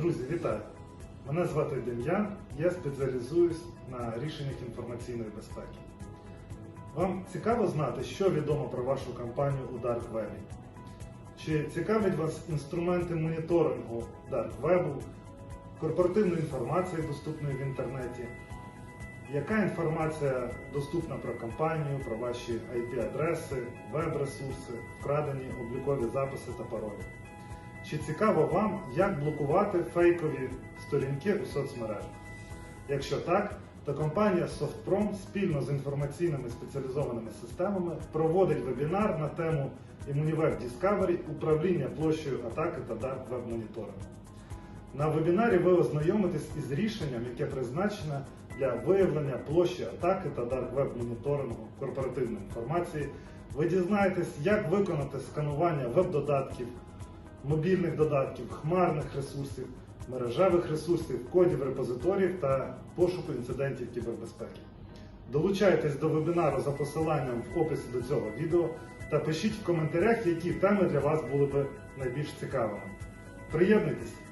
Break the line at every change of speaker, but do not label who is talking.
Друзі, вітаю! Мене звати Дем'ян, я спеціалізуюсь на рішеннях інформаційної безпеки. Вам цікаво знати, що відомо про вашу компанію у Dark Web? Чи цікавить вас інструменти моніторингу Dark Web, корпоративної інформації, доступної в інтернеті? Яка інформація доступна про компанію, про ваші IP-адреси, веб-ресурси, вкрадені облікові записи та паролі? Чи цікаво вам, як блокувати фейкові сторінки у соцмережах? Якщо так, то компанія SoftProm спільно з інформаційними спеціалізованими системами проводить вебінар на тему Immuniweb Discovery управління площею атаки та Dark Web моніторингу. На вебінарі ви ознайомитесь із рішенням, яке призначене для виявлення площі атаки та Dark Web моніторингу корпоративної інформації. Ви дізнаєтесь, як виконати сканування веб-додатків, мобільних додатків, хмарних ресурсів, мережевих ресурсів, кодів репозиторіїв та пошуку інцидентів кібербезпеки. Долучайтесь до вебінару за посиланням в описі до цього відео та пишіть в коментарях, які теми для вас були би найбільш цікавими. Приєднуйтесь!